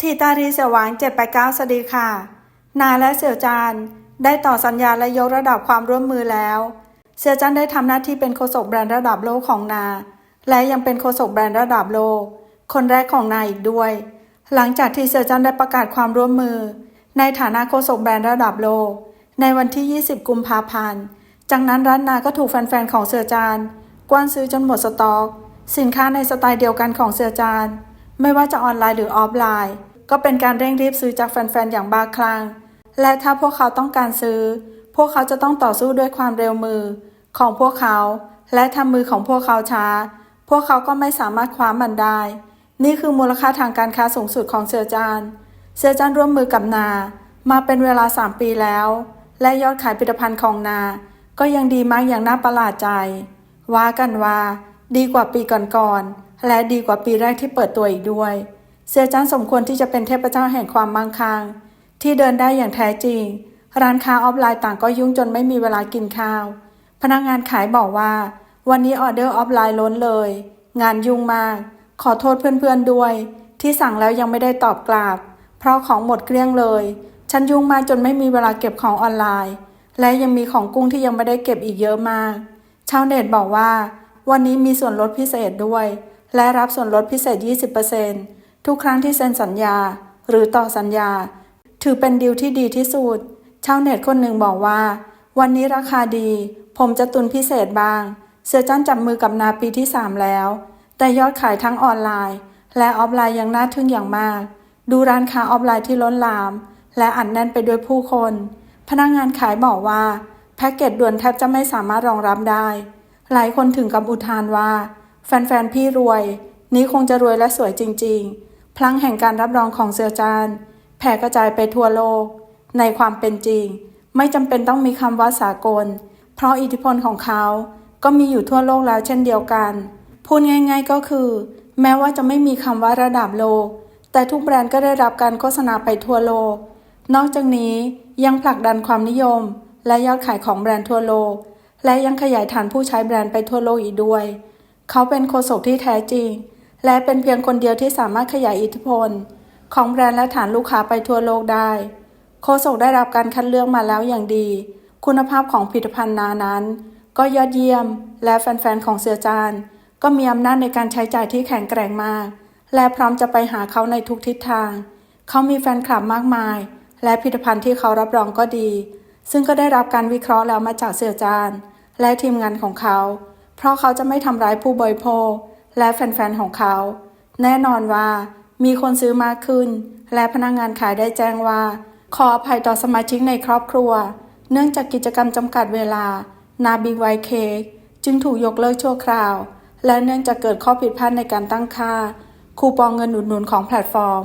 ทีตารีเสี่ยวหวาง789สวัสดีค่ะ นาและเสี่ยวจานได้ต่อสัญญาและยกระดับความร่วมมือแล้ว เสี่ยวจานได้ทำหน้าที่เป็นโฆษกแบรนด์ระดับโลกของนา และยังเป็นโฆษกแบรนด์ระดับโลก คนแรกของนาอีกด้วย หลังจากที่เสี่ยวจานได้ประกาศความร่วมมือ ในฐานะโฆษกแบรนด์ระดับโลก ในวันที่ 20 กุมภาพันธ์ จากนั้นร้านนาก็ถูกแฟนๆของเสี่ยวจานกว้านซื้อจนหมดสต็อก สินค้าในสไตล์เดียวกันของเสี่ยวจาน ไม่ว่าจะออนไลน์หรือออฟไลน์ ก็เป็นการเร่งรีบซื้อจากแฟนๆ อย่างบ้าคลั่ง และถ้าพวกเขาต้องการซื้อ พวกเขาจะต้องต่อสู้ด้วยความเร็วมือของพวกเขา และทำมือของพวกเขาช้า พวกเขาก็ไม่สามารถคว้ามันได้ นี่คือมูลค่าทางการค้าสูงสุดของเสือจานเสือจานร่วมมือกับนา มาเป็นเวลา 3 ปีแล้ว และยอดขายผลิตภัณฑ์ของนา ก็ยังดีมากอย่างน่าประหลาดใจ ว่ากันว่า ดีกว่าปีก่อนๆ และดีกว่าปีแรกที่เปิดตัวอีกด้วยเสียจันสมควรที่จะเป็นเทพเจ้าแห่งความมั่งคั่งที่เดินได้อย่างแท้จริง ร้านค้าออฟไลน์ต่างก็ยุ่งจนไม่มีเวลากินข้าว พนักงานขายบอกว่า วันนี้ออเดอร์ออฟไลน์ล้นเลย งานยุ่งมาก ขอโทษเพื่อนๆด้วย ที่สั่งแล้วยังไม่ได้ตอบกลับ เพราะของหมดเกลี้ยงเลย ฉันยุ่งมากจนไม่มีเวลาเก็บของออนไลน์ และยังมีของกุ้งที่ยังไม่ได้เก็บอีกเยอะมาก ชาวเน็ตบอกว่า วันนี้มีส่วนลดพิเศษด้วย และรับส่วนลดพิเศษ 20%ทุกครั้งที่เซ็นสัญญา หรือต่อสัญญา ถือเป็นดีลที่ดีที่สุด ชาวเน็ตคนหนึ่งบอกว่า วันนี้ราคาดี ผมจะตุนพิเศษบ้าง เสือจันจับมือกับนาปีที่ 3 แล้ว แต่ยอดขายทั้งออนไลน์ และออฟไลน์ยังน่าทึ่งอย่างมาก ดูร้านค้าออฟไลน์ที่ล้นหลาม และอัดแน่นไปด้วยผู้คน พนักงานขายบอกว่าแพ็กเกจด่วนแทบจะไม่สามารถรองรับได้ หลายคนถึงกับอุทานว่า แฟนๆ พี่รวย นี้คงจะรวยและสวยจริงๆ พลังแห่งการรับรองของเสือจานแผ่กระจายไปทั่วโลก ในความเป็นจริง ไม่จำเป็นต้องมีคำว่าสากล เพราะอิทธิพลของเขา ก็มีอยู่ทั่วโลกแล้วเช่นเดียวกัน พูดง่ายๆก็คือ แม้ว่าจะไม่มีคำว่าระดับโลก แต่ทุกแบรนด์ก็ได้รับการโฆษณาไปทั่วโลก นอกจากนี้ยังผลักดันความนิยม และยอดขายของแบรนด์ทั่วโลก และยังขยายฐานผู้ใช้แบรนด์ไปทั่วโลกอีกด้วย เขาเป็นโฆษกที่แท้จริง และเป็นเพียงคนเดียวที่สามารถขยายอิทธิพล ของแบรนด์และฐานลูกค้าไปทั่วโลกได้ โฆษกได้รับการคัดเลือกมาแล้วอย่างดี คุณภาพของผลิตภัณฑ์นานั้น ก็ยอดเยี่ยม และแฟนๆของเสือจานก็มีอำนาจในการใช้จ่ายที่แข็งแกร่งมาก และพร้อมจะไปหาเขาในทุกทิศทาง เขามีแฟนคลับมากมาย และผลิตภัณฑ์ที่เขารับรองก็ดี ซึ่งก็ได้รับการวิเคราะห์แล้วมาจากเสือจานและทีมงานของเขา เพราะเขาจะไม่ทำร้ายผู้บริโภค และแฟนๆของเขา แน่นอนว่ามีคนซื้อมากขึ้น และพนักงงานขายได้แจ้งว่า ขออภัยต่อสมาชิกในครอบครัว เนื่องจากกิจกรรมจำกัดเวลานาบิไวเคจึงถูกยกเลิกชั่วคราว และเนื่องจากเกิดข้อผิดพลาดในการตั้งค่า คูปองเงินหนุนหนุนของแพลตฟอร์ม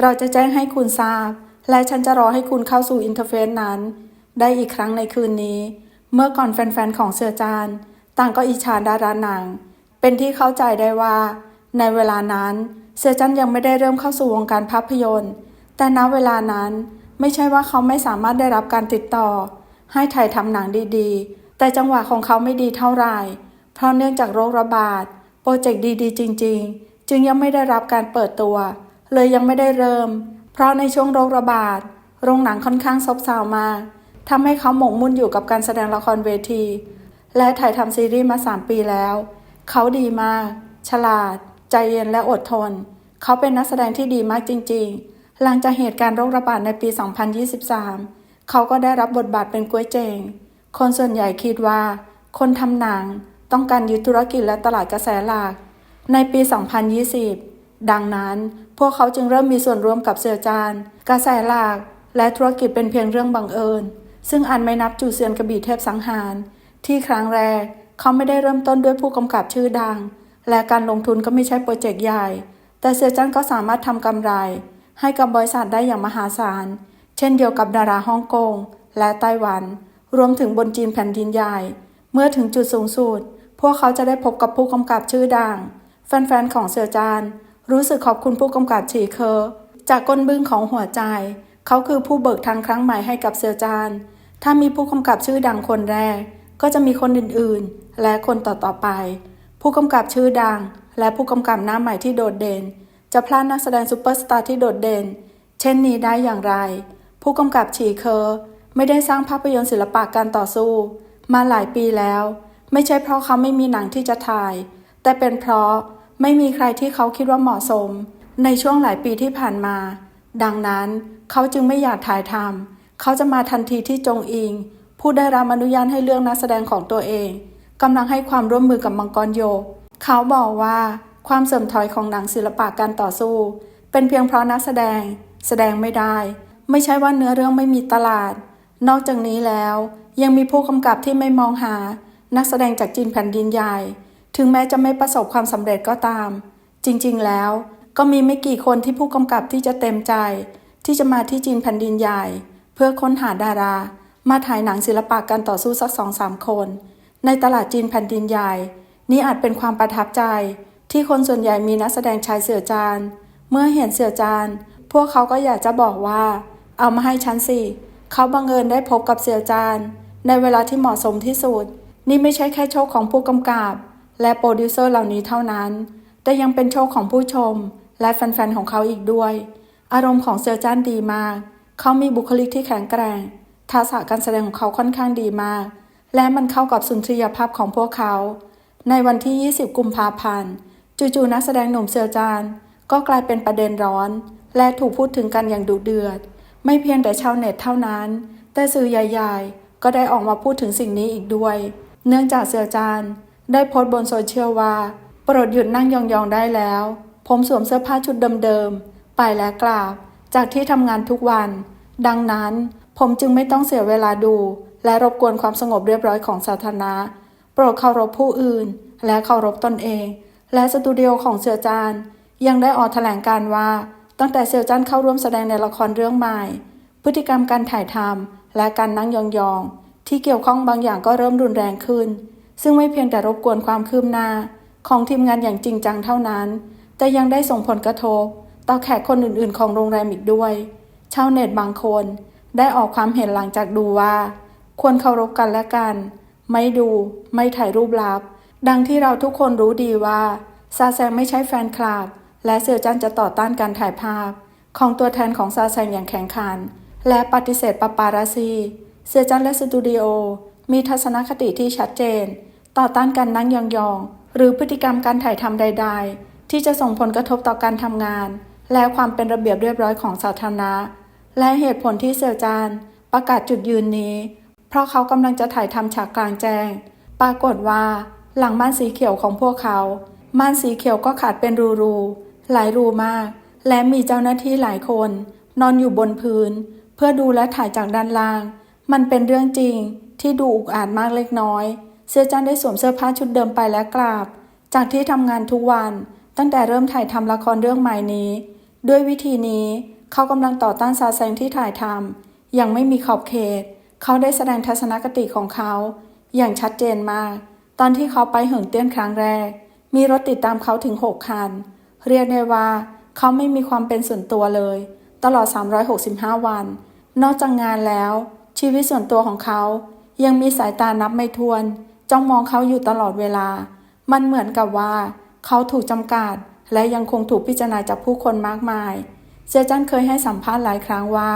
เราจะแจ้งให้คุณทราบ และฉันจะรอให้คุณเข้าสู่อินเทอร์เฟซนั้น ได้อีกครั้งในคืนนี้ เมื่อก่อนแฟนๆของเสือจาน ต่างก็อิจฉาดาราหนังเป็นที่เข้าใจได้ว่า ในเวลานั้นเสือจันยังไม่ได้เริ่มเข้าสู่วงการภาพยนตร์ แต่ณเวลานั้นไม่ใช่ว่าเขาไม่สามารถได้รับการติดต่อ ให้ถ่ายทำหนังดีๆ แต่จังหวะของเขาไม่ดีเท่าไหร่ เพราะเนื่องจากโรคระบาด โปรเจกต์ดีๆ จริง ๆ จึงยังไม่ได้รับการเปิดตัว เลยยังไม่ได้เริ่ม เพราะในช่วงโรคระบาด โรงหนังค่อนข้างซบเซามากทำให้เขาหมกมุ่นอยู่กับการแสดงละครเวที และถ่ายทำซีรีส์มา 3 ปีแล้ว เขาดีมาก ฉลาด ใจเย็นและอดทน เขาเป็นนักแสดงที่ดีมากจริง ๆ หลังจากเหตุการณ์โรคระบาดในปี 2023 เขาก็ได้รับบทบาทเป็นกุ้ยเจง คนส่วนใหญ่คิดว่า คนทำหนังต้องการยึดธุรกิจและตลาดกระแสหลัก ในปี 2020 ดังนั้นพวกเขาจึงเริ่มมีส่วนร่วมกับเสือจาน กระแสหลัก และธุรกิจเป็นเพียงเรื่องบังเอิญ ซึ่งอันไม่นับจูเซียนกระบี่เทพสังหาร ที่ครั้งแรกเขาไม่ได้เริ่มต้นด้วยผู้กำกับชื่อดัง และการลงทุนก็ไม่ใช่โปรเจกต์ใหญ่ แต่เสือจันก็สามารถทำกำไร ให้กับบริษัทได้อย่างมหาศาล เช่นเดียวกับดาราฮ่องกงและไต้หวัน รวมถึงบนจีนแผ่นดินใหญ่ เมื่อถึงจุดสูงสุด พวกเขาจะได้พบกับผู้กำกับชื่อดัง แฟนๆของเสือจานรู้สึกขอบคุณผู้กำกับฉีเคอจากก้นบึ้งของหัวใจ เขาคือผู้เบิกทางครั้งใหม่ให้กับเสือจาน ถ้ามีผู้กำกับชื่อดังคนแรก ก็จะมีคนอื่นๆ และคนต่อๆไป ผู้กำกับชื่อดัง และผู้กำกับหน้าใหม่ที่โดดเด่น จะพลาดนักแสดงซูเปอร์สตาร์ที่โดดเด่น เช่นนี้ได้อย่างไร ผู้กำกับฉีเคอร์ไม่ได้สร้างภาพยนตร์ศิลปะการต่อสู้ มาหลายปีแล้ว ไม่ใช่เพราะเขาไม่มีหนังที่จะถ่าย แต่เป็นเพราะไม่มีใครที่เขาคิดว่าเหมาะสม ในช่วงหลายปีที่ผ่านมา ดังนั้นเขาจึงไม่อยากถ่ายทำเขาจะมาทันทีที่จงอิง ผู้ได้รับอนุญาตให้เลือกนักแสดงของตัวเองกำลังให้ความร่วมมือกับมังกรโยก เขาบอกว่าความเสื่อมถอยของหนังศิลปะการต่อสู้ เป็นเพียงเพราะนักแสดง แสดงไม่ได้ ไม่ใช่ว่าเนื้อเรื่องไม่มีตลาด นอกจากนี้แล้ว ยังมีผู้กำกับที่ไม่มองหา นักแสดงจากจีนแผ่นดินใหญ่ ถึงแม้จะไม่ประสบความสำเร็จก็ตาม จริงๆแล้ว ก็มีไม่กี่คนที่ผู้กำกับที่จะเต็มใจ ที่จะมาที่จีนแผ่นดินใหญ่ เพื่อค้นหาดารา มาถ่ายหนังศิลปะการต่อสู้สักสองสามคน ในตลาดจีนแผ่นดินใหญ่ นี่อาจเป็นความประทับใจ ที่คนส่วนใหญ่มีนักแสดงชายเสือจาน เมื่อเห็นเสือจาน พวกเขาก็อยากจะบอกว่า เอามาให้ฉันสิเขาบังเอิญได้พบกับเสือจาน ในเวลาที่เหมาะสมที่สุด นี่ไม่ใช่แค่โชคของผู้กำกับ และโปรดิวเซอร์เหล่านี้เท่านั้น แต่ยังเป็นโชคของผู้ชม และแฟนๆของเขาอีกด้วย อารมณ์ของเสือจานดีมาก เขามีบุคลิกที่แข็งแกร่ง ทักษะการแสดงของเขาค่อนข้างดีมาก และมันเข้ากับสุนทรียภาพของพวกเขา ในวันที่ 20 กุมภาพันธ์จู่ๆนักแสดงหนุ่มเสือจานก็กลายเป็นประเด็นร้อน และถูกพูดถึงกันอย่างดุเดือด ไม่เพียงแต่ชาวเน็ตเท่านั้น แต่สื่อใหญ่ๆ ก็ได้ออกมาพูดถึงสิ่งนี้อีกด้วย เนื่องจากเสือจานได้โพสต์บนโซเชียลว่าโปรดหยุดนั่งยองๆได้แล้ว ผมสวมเสื้อผ้าชุดเดิมๆไปและกราบ จากที่ทำงานทุกวัน ดังนั้น ผมจึงไม่ต้องเสียเวลาดู และรบกวนความสงบเรียบร้อยของสาธารณะ โปรดเคารพผู้อื่น และเคารพตนเอง และสตูดิโอของเสือจานยังได้ออกแถลงการว่า ตั้งแต่เสือจานเข้าร่วมแสดงในละครเรื่องใหม่ พฤติกรรมการถ่ายทำและการนั่งยองๆ ที่เกี่ยวข้องบางอย่างก็เริ่มรุนแรงขึ้น ซึ่งไม่เพียงแต่รบกวนความคืบหน้า ของทีมงานอย่างจริงจังเท่านั้น แต่ยังได้ส่งผลกระทบต่อแขกคนอื่นๆ ของโรงแรมอีกด้วย ชาวเน็ตบางคน ได้ออกความเห็นหลังจากดูว่า ควรเคารพกันและกัน ไม่ดู ไม่ถ่ายรูปลับ ดังที่เราทุกคนรู้ดีว่าซาแซงไม่ใช่แฟนคลับ และเสือจันจะต่อต้านการถ่ายภาพ ของตัวแทนของซาแซงอย่างแข็งขัน และปฏิเสธปาปาราซี เสือจันและสตูดิโอมีทัศนคติที่ชัดเจน ต่อต้านการนั่งยองๆ หรือพฤติกรรมการถ่ายทำใด ๆ ที่จะส่งผลกระทบต่อการทำงาน และความเป็นระเบียบเรียบร้อยของสาธารณะ และเหตุผลที่เสือจานประกาศจุดยืนนี้ เพราะเขากำลังจะถ่ายทำฉากกลางแจ้ง ปรากฏว่าหลังม่านสีเขียวของพวกเขา ม่านสีเขียวก็ขาดเป็นรูๆหลายรูมาก และมีเจ้าหน้าที่หลายคน นอนอยู่บนพื้น เพื่อดูและถ่ายจากด้านล่าง มันเป็นเรื่องจริงที่ดูอุกอาจมากเล็กน้อยเสื้อจันได้สวมเสื้อผ้าชุดเดิมไปและกราบ จากที่ทำงานทุกวัน ตั้งแต่เริ่มถ่ายทำละครเรื่องใหม่นี้ ด้วยวิธีนี้ เขากำลังต่อต้านซาแซงที่ถ่ายทำอย่างไม่มีขอบเขต เขาได้แสดงทัศนคติของเขา อย่างชัดเจนมาก ตอนที่เขาไปเหิงเตี้ยนครั้งแรก มีรถติดตามเขาถึง 6 คัน เรียกได้ว่า เขาไม่มีความเป็นส่วนตัวเลย ตลอด 365 วัน นอกจากงานแล้ว ชีวิตส่วนตัวของเขา ยังมีสายตานับไม่ถ้วน จ้องมองเขาอยู่ตลอดเวลา มันเหมือนกับว่า เขาถูกจำกัด และยังคงถูกพิจารณาจากผู้คนมากมาย เซียจันเคยให้สัมภาษณ์หลายครั้งว่า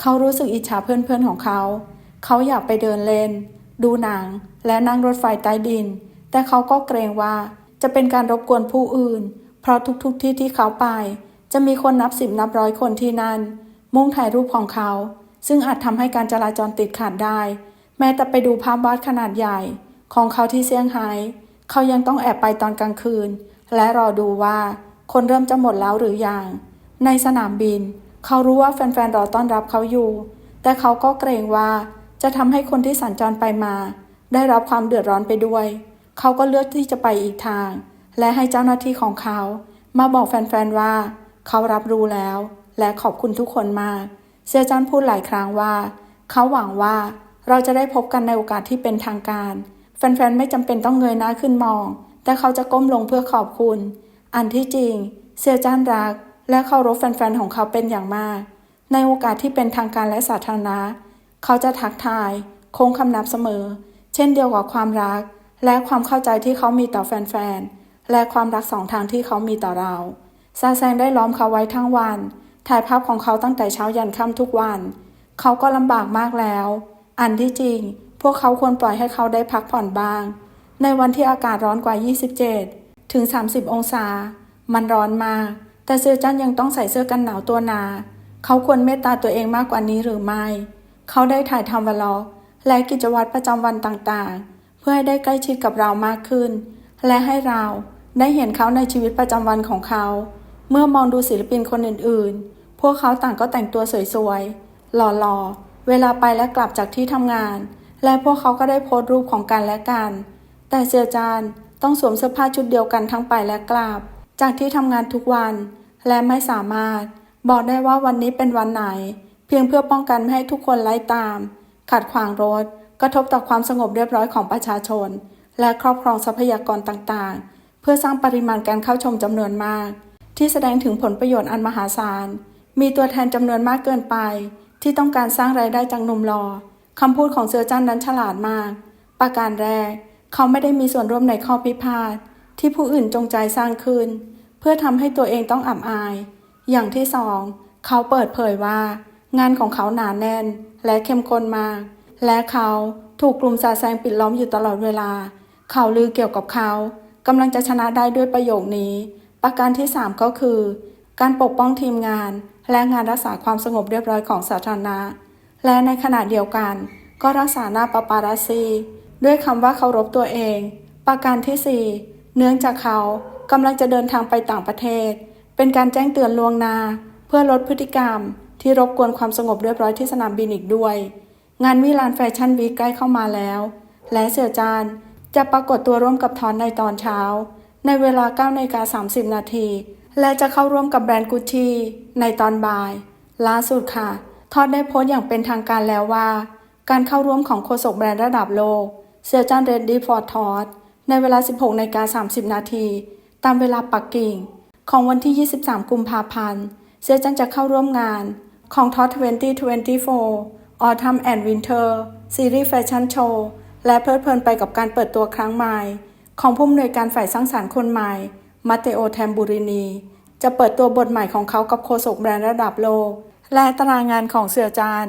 เขารู้สึกอิจฉาเพื่อนๆของเขา เขาอยากไปเดินเล่น ดูหนัง และนั่งรถไฟใต้ดิน แต่เขาก็เกรงว่าจะเป็นการรบกวนผู้อื่น เพราะทุกๆที่ที่เขาไป จะมีคนนับสิบนับร้อยคนที่นั่น มุ่งถ่ายรูปของเขา ซึ่งอาจทำให้การจราจรติดขัดได้ แม้แต่ไปดูภาพวาดขนาดใหญ่ ของเขาที่เซี่ยงไฮ้เขายังต้องแอบไปตอนกลางคืน และรอดูว่าคนเริ่มจะหมดแล้วหรือยัง ในสนามบิน เขารู้ว่าแฟนๆรอต้อนรับเขาอยู่ แต่เขาก็เกรงว่าจะทำให้คนที่สัญจรไปมา ได้รับความเดือดร้อนไปด้วย เขาก็เลือกที่จะไปอีกทาง และให้เจ้าหน้าที่ของเขา มาบอกแฟนๆว่า เขารับรู้แล้ว และขอบคุณทุกคนมากเซียจันพูดหลายครั้งว่า เขาหวังว่าเราจะได้พบกันในโอกาสที่เป็นทางการ แฟนๆไม่จำเป็นต้องเงยหน้าขึ้นมอง แต่เขาจะก้มลงเพื่อขอบคุณ อันที่จริง เซียจันรัก และเคารพแฟนๆ ของเขาเป็นอย่างมาก ในโอกาสที่เป็นทางการและสาธารณะ เขาจะทักทาย โค้งคำนับเสมอ เช่นเดียวกับความรัก และความเข้าใจที่เขามีต่อแฟนๆ และความรักสองทางที่เขามีต่อเรา ซาแซงได้ล้อมเขาไว้ทั้งวัน ถ่ายภาพของเขาตั้งแต่เช้ายันค่ำทุกวัน เขาก็ลำบากมากแล้ว อันที่จริง พวกเขาควรปล่อยให้เขาได้พักผ่อนบ้าง ในวันที่อากาศร้อนกว่า 27 ถึง 30 องศา มันร้อนมาก แต่เซอร์จันยังต้องใส่เสื้อกันหนาวตัวหนา เขาควรเมตตาตัวเองมากกว่านี้หรือไม่ เขาได้ถ่ายทำวล็อและกิจวัตรประจำวันต่างๆ เพื่อให้ได้ใกล้ชิดกับเรามากขึ้น และให้เราได้เห็นเขาในชีวิตประจำวันของเขา เมื่อมองดูศิลปินคนอื่นๆ พวกเขาต่างก็แต่งตัวสวยๆ หล่อๆ เวลาไปและกลับจากที่ทำงาน และพวกเขาก็ได้โพสต์รูปของกันและกัน แต่เสียจานต้องสวมเสื้อผ้าชุดเดียวกันทั้งไปและกลับ จากที่ทำงานทุกวัน และไม่สามารถ บอกได้ว่าวันนี้เป็นวันไหน เพียงเพื่อป้องกันไม่ให้ทุกคนไล่ตาม ขัดขวางรถ กระทบต่อความสงบเรียบร้อยของประชาชน และครอบครองทรัพยากรต่างๆ เพื่อสร้างปริมาณการเข้าชมจำนวนมาก ที่แสดงถึงผลประโยชน์อันมหาศาล มีตัวแทนจำนวนมากเกินไป ที่ต้องการสร้างรายได้จากหนุ่มรอคำพูดของเสือจันนั้นฉลาดมาก ประการแรก เขาไม่ได้มีส่วนร่วมในข้อพิพาท ที่ผู้อื่นจงใจสร้างขึ้น เพื่อทำให้ตัวเองต้องอับอาย อย่างที่สองเขาเปิดเผยว่า งานของเขาหนาแน่น และเข้มข้นมาก และเขาถูกกลุ่มสาแซงปิดล้อมอยู่ตลอดเวลา เขาลือเกี่ยวกับเขากำลังจะชนะได้ด้วยประโยคนี้ ประการที่ 3 ก็คือ การปกป้องทีมงาน และงานรักษาความสงบเรียบร้อยของสาธารณะ และในขณะเดียวกัน ก็รักษาหน้าปาปารัสซี ด้วยคำว่าเคารพตัวเอง ประการที่ 4 เนื่องจากเขากำลังจะเดินทางไปต่างประเทศ เป็นการแจ้งเตือนล่วงหน้า เพื่อลดพฤติกรรม ที่รบกวนความสงบเรียบร้อยที่สนามบินอีกด้วย งานมิลานแฟชั่นวีคใกล้เข้ามาแล้ว และเสี่ยวจานจะปรากฏตัวร่วมกับทอนในตอนเช้า ในเวลา9นาฬิกา30 นาที และจะเข้าร่วมกับแบรนด์กุชชี่ในตอนบ่าย ล่าสุดค่ะ ทอดได้โพสต์อย่างเป็นทางการแล้วว่า การเข้าร่วมของโฆษกแบรนด์ระดับโลก เซียจานเรดดี้ฟอร์ทอด ในเวลา 16นาฬิกา30 นาที ตามเวลาปักกิ่ง ของวันที่ 23 กุมภาพันธ์ เซียจันจะเข้าร่วมงานของทอด2024 Autumn and Winter Series Fashion Show และเพลิดเพลินไปกับการเปิดตัวครั้งใหม่ ของผู้อำนวยการฝ่ายสร้างสารรค์คนใหม่ มาเตโอแทมบูรินี จะเปิดตัวบทใหม่ของเขากับโฆษกแบรนด์ระดับโลก และตารางงานของเสือจาน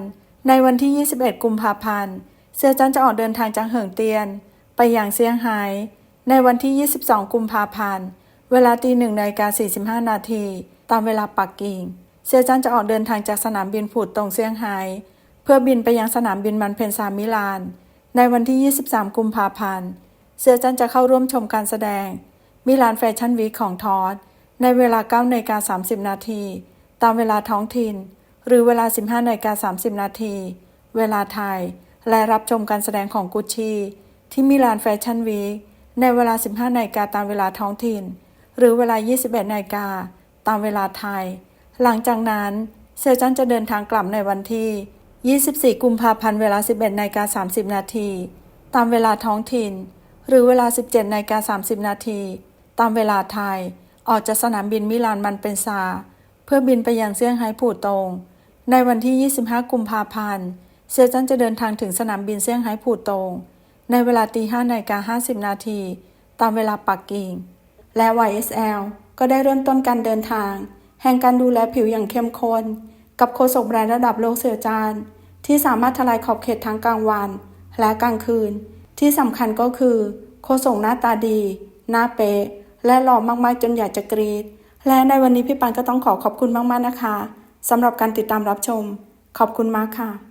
ในวันที่ 21 กุมภาพันธ์ เสือจันจะออกเดินทางจากเหิงเตียน ไปอย่างเซี่ยงไฮ้ในวันที่ 22 กุมภาพันธ์ เวลาตีหนึ่งนาฬิกา45 นาทีตามเวลาปักกิ่ง เซียจันจะออกเดินทางจากสนามบินผูดตรงเซี่ยงไฮ้เพื่อบินไปยังสนามบินมันเพนซามิลาน ในวันที่ 23 กุมภาพันธ์ เซียจันจะเข้าร่วมชมการแสดง มิลานแฟชั่นวีคของทอดในเวลา9นาฬิกา30 นาทีตามเวลาท้องถิ่น หรือเวลา 15นาฬิกา30 นาทีเวลาไทย และรับชมการแสดงของกุชชี่ ที่มิลานแฟชั่นวีคในเวลา 15นาฬิกาตามเวลาท้องถิ่น หรือเวลา 21นาฬิกาตามเวลาไทย หลังจากนั้นเซอร์จันจะเดินทางกลับในวันที่ 24 กุมภาพันธ์เวลา 11นาฬิกา30 นาทีตามเวลาท้องถิ่น หรือเวลา 17นาฬิกา30 นาทีตามเวลาไทย ออกจากสนามบินมิลานมันเป็นซา เพื่อบินไปยังเซี่ยงไฮ้ผู่ตง ในวันที่ 25 กุมภาพันธ์เซอร์จันจะเดินทางถึงสนามบินเซี่ยงไฮ้ผู่ตง ในเวลาตี5นาฬิกา50 นาที ตามเวลาปักกิ่ง และ YSL ก็ได้เริ่มต้นการเดินทาง แห่งการดูแลผิวอย่างเข้มข้น กับโฆษกแบรนด์ระดับโลกเสือจาน ที่สามารถทลายขอบเขตทั้งกลางวัน และกลางคืน ที่สำคัญก็คือ โฆษกหน้าตาดี หน้าเป๊ะ และหล่อมากๆจนอยากจะกรีด และในวันนี้พี่ปันก็ต้องขอขอบคุณมากๆนะคะสำหรับการติดตามรับชม ขอบคุณมากค่ะ